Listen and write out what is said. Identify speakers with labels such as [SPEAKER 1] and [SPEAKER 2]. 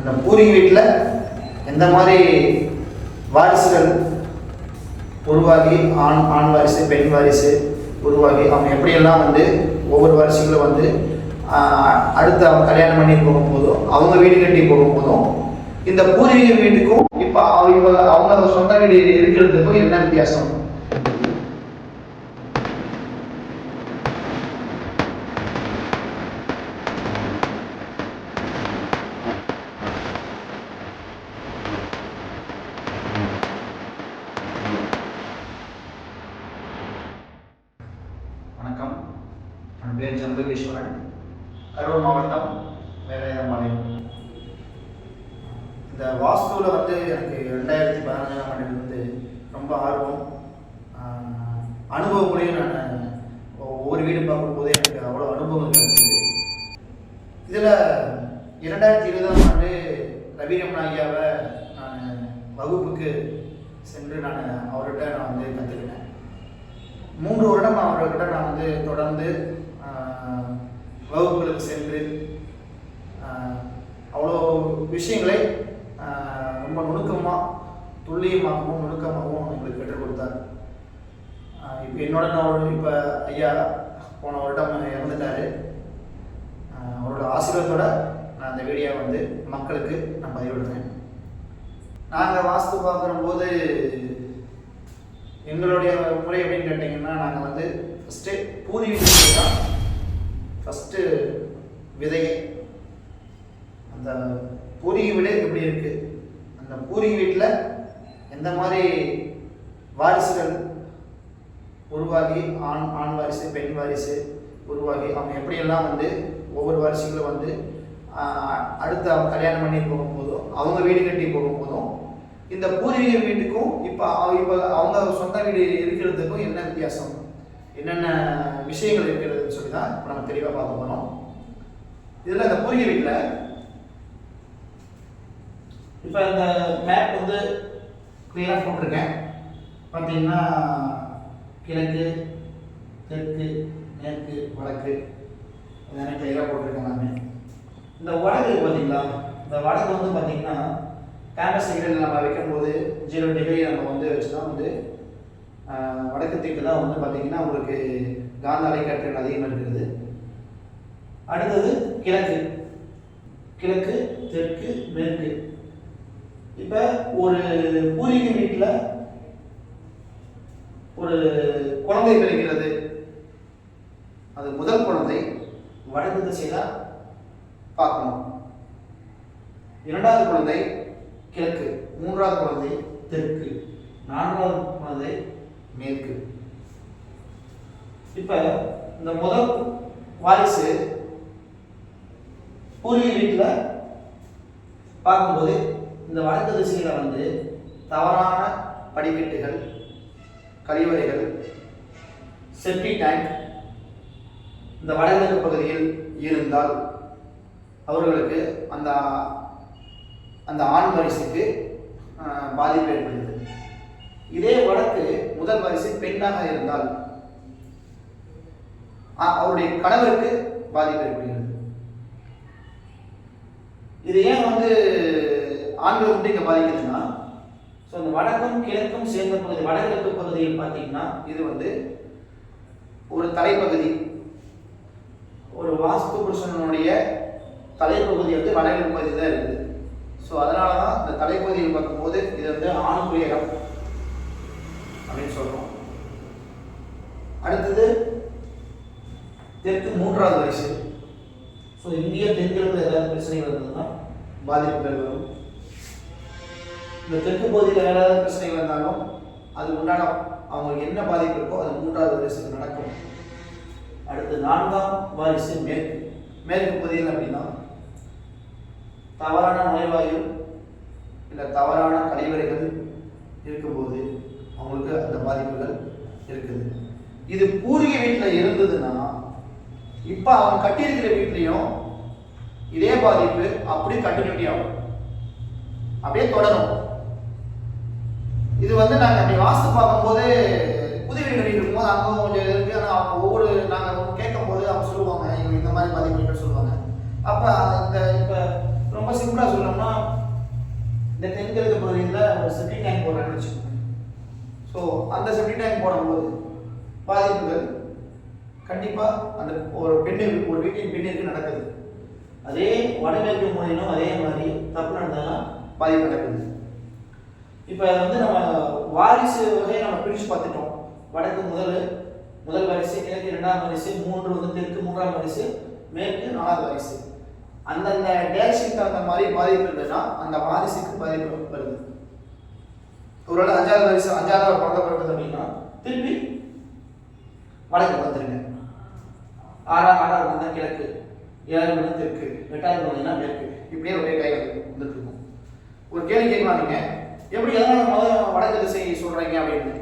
[SPEAKER 1] அந்த பூரிகை வீட்டில் எந்த மாதிரி வாரிசுகள் உருவாகி ஆண் ஆண் வாரிசு பெண் வாரிசு உருவாகி அவங்க எப்படியெல்லாம் வந்து ஒவ்வொரு வாரிசுகளும் வந்து அடுத்து அவங்க கல்யாணம் பண்ணி போகும்போதும் அவங்க வீடு கட்டி போகும்போதும் இந்த பூர்வீக வீட்டுக்கும் இப்போ அவங்க அவங்க சொந்த வீடு இருக்கிறதுக்கும் என்ன வித்தியாசம்? என் சந்திரகேஸ்வரன் கரூர் மாவட்டம் வேலையமாலை இந்த வாஸ்துவில் வந்து எனக்கு ரெண்டாயிரத்தி பதினஞ்சாம் வந்து ரொம்ப ஆர்வம் ஆஹ், அனுபவங்களையும் நான் ஒவ்வொரு வீடு பார்க்கும்போதே எனக்கு அவ்வளோ அனுபவங்கள் கிடைச்சது. இதில் இரண்டாயிரத்தி இருபதாம் ஆண்டு ரவிரமண ஐயாவை நான் வகுப்புக்கு சென்று நான் அவர்கிட்ட நான் வந்து கற்றுக்கிட்டேன் மூன்று வருடம் அவர்கிட்ட நான் வந்து தொடர்ந்து வகுப்புகளுக்கு சென்று அவ்வளோ விஷயங்களை ரொம்ப நுணுக்கமாக துல்லியமாகவும் நுணுக்கமாகவும் எங்களுக்கு கற்றுக் கொடுத்தார். இப்போ என்னோட நான் இப்போ ஐயா போன வருடம் இறந்துட்டாரு. அவரோட ஆசீர்வாதத்தோட நான் அந்த வீடியோ வந்து மக்களுக்கு நான் பதிவிடுறேன். நாங்கள் வாஸ்து பார்க்குறம்போது எங்களுடைய முறை அப்படின்னு கேட்டிங்கன்னா நாங்கள் வந்து ஃபஸ்ட்டு பூர்வீக தான் விதை. அந்த பூர்வீக வீடு எப்படி இருக்குது அந்த பூர்வீக வீட்டில் எந்த மாதிரி வாரிசுகள் உருவாகி ஆண் ஆண் வாரிசு பெண் வாரிசு உருவாகி அவங்க எப்படியெல்லாம் வந்து ஒவ்வொரு வாரிசுகளும் வந்து அடுத்த அடுத்து அவங்க கல்யாணம் பண்ணி போகும்போதும் அவங்க வீடு கட்டி போகும்போதும் இந்த பூர்வீக வீட்டுக்கும் இப்போ இப்போ அவங்க சொந்த வீடு இருக்கிறதுக்கும் என்ன வித்தியாசம்? என்னென்ன விஷயங்கள் இருக்கிறதுன்னு சொல்லி தான் இப்போ நம்ம தெளிவாக பார்க்க போகிறோம் இதில் இந்த பூர்வீக வீட்டில். இப்போ இந்த மேப் வந்து கிளியராக போட்டிருக்கேன். பார்த்தீங்கன்னா கிழக்கு தெற்கு மேற்கு வடக்கு. இதெல்லாம் கிளியராக போட்டிருக்கேன் நான் இந்த வடக்கு பார்த்தீங்களா இந்த வடக்கு வந்து பார்த்தீங்கன்னா கேம்பஸ் சைடில் நம்ம வைக்கும்போது ஜீரோ டிகிரி நம்ம வந்து வச்சு தான் வந்து வடக்கு திக்கு தான் வந்து பார்த்தீங்கன்னா உங்களுக்கு காந்த கற்றல் அதிகமாக இருக்கிறது. அடுத்தது கிழக்கு. கிழக்கு தெற்கு மேற்கு. இப்போ ஒரு பூர்வீக வீட்டில் ஒரு குழந்தை பிறக்கிறது. அது முதல் குழந்தை வடக்கு திசையில பார்க்கணும். இரண்டாவது குழந்தை கிழக்கு. மூன்றாவது குழந்தை தெற்கு. நான்காவது குழந்தை மேற்கு. இப்ப இந்த முதல் வாரிசு பூர்வீக வீட்டில் பார்க்கும்போது இந்த வடக்கு திசையில் வந்து தவறான படிக்கட்டுகள் கழிவறைகள் செப்டி டேங்க் இந்த வடகிழக்கு பகுதியில் இருந்தால் அவர்களுக்கு அந்த அந்த ஆண் வரிசைக்கு பாதிப்பு ஏற்படுகிறது. இதே வடக்கு முதல் வரிசை பெண்ணாக இருந்தால் அவருடைய கணவருக்கு பாதிப்பு ஏற்படுகிறது. இது ஏன் வந்து ஆண்களை மட்டும் இங்கே பாதிக்குதுன்னா? ஸோ இந்த வடக்கும் கிழக்கும் சேர்ந்த பகுதி வடகிழக்கு பகுதியில் பார்த்தீங்கன்னா இது வந்து ஒரு தலைப்பகுதி. ஒரு வாஸ்து புருஷனுடைய தலைப்பகுதி வந்து வடகிழக்கு பகுதி தான் இருக்குது. ஸோ அதனால தான் இந்த தலைப்பகுதியில் பார்க்கும்போது இது வந்து ஆணுக்குரிய இடம் அப்படின்னு சொல்கிறோம் அடுத்தது தெற்கு மூன்றாவது வயசு ஸோ இந்திய தென்கிழக்கு ஏதாவது பிரச்சனைகள் இருந்ததுன்னா பாதிப்புகள் வரும். இந்த தெற்கு பகுதியில் ஏதாவது பிரச்சனைகள் இருந்தாலும் அது உண்டான அவங்களுக்கு என்ன பாதிப்பு இருக்கோ அது மூன்றாவது வரிசையில் நடக்கும். அடுத்து நான்காம் வாரிசு மேற்கு. மேற்கு பகுதியில் அப்படின்னா தவறான நுழைவாயு இல்லை தவறான கழிவறைகள் இருக்கும்போது அவங்களுக்கு அந்த பாதிப்புகள் இருக்குது. இது பூர்வீக வீட்டில் இருந்ததுன்னா இப்போ அவன் கட்டியிருக்கிற வீட்லேயும் இதே பாதிப்பு அப்படியே கண்டினியூட்டி ஆகும். அப்படியே தொடரும். இது வந்து நாங்கள் அப்படி வாஸ்து பார்க்கும்போது புது வீடு கட்டிட்டு இருக்கும்போது அங்கே கொஞ்சம் இருக்கு. ஆனால் அவங்க ஒவ்வொரு நாங்கள் கேட்கும்போது அவங்க சொல்லுவாங்க இவங்க இந்த மாதிரி பாதிப்பு சொல்லுவாங்க. அப்போ அந்த இப்போ ரொம்ப சிம்பிளாக சொல்லணும்னா இந்த தென்கிழக்கு பகுதியில் ஒரு செப்டி டேங்க் போடுறாங்கன்னு வச்சுக்கோங்க. ஸோ அந்த செப்டி டேங்க் போடும்போது பாதிப்புகள் கண்டிப்பாக அந்த ஒரு பெண்ணு ஒரு வீட்டின் பெண்ணிற்கு நடக்குது. அதே வடகிழக்கு மூலையிலும் அதே மாதிரி தப்பு நடந்ததுன்னா பாதிப்பு நடக்குது. இப்போ வந்து நம்ம வாரிசு வகையை நம்ம பிரித்து பார்த்துட்டோம். வடக்கு முதல் முதல் வரிசை கிழக்கு இரண்டாம் வரிசை மூன்று வந்து தெற்கு மூன்றாம் வரிசை மேற்கு நாலாவது வரிசை. அந்தந்த டேரக்ஷனுக்கு தகுந்த மாதிரி பாதிப்பு இருந்ததுன்னா அந்த வாரிசுக்கு பாதிப்பு வருது. ஒருவேளை அஞ்சாவது வரிசை அஞ்சாவது குழந்தை பிறகுது அப்படின்னா திருப்பி வடக்கு வந்துருங்க. ஆறாவது ஆறாவது வந்து கிழக்கு ஏழாவது வந்து தெற்கு எட்டாவது பார்த்தீங்கன்னா மேற்கு? இப்படியே ஒரே கை வந்துட்டு இருக்கும் ஒரு கேள்வி கேட்கலாம் நீங்க எப்படி எதனால முதல்ல வடக்கு திசை சொல்றீங்க அப்படின்னு?